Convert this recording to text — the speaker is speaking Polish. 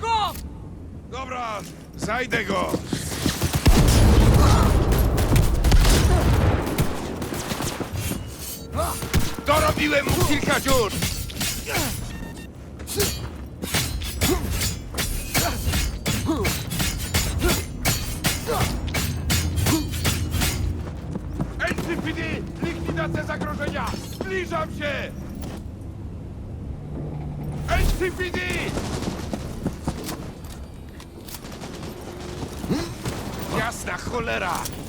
go! Dobra, zajdę go. Dorobiłem mu kilka dziur. NCPD! Likwidacja zagrożenia! Zbliżam się! NCPD! Cholera!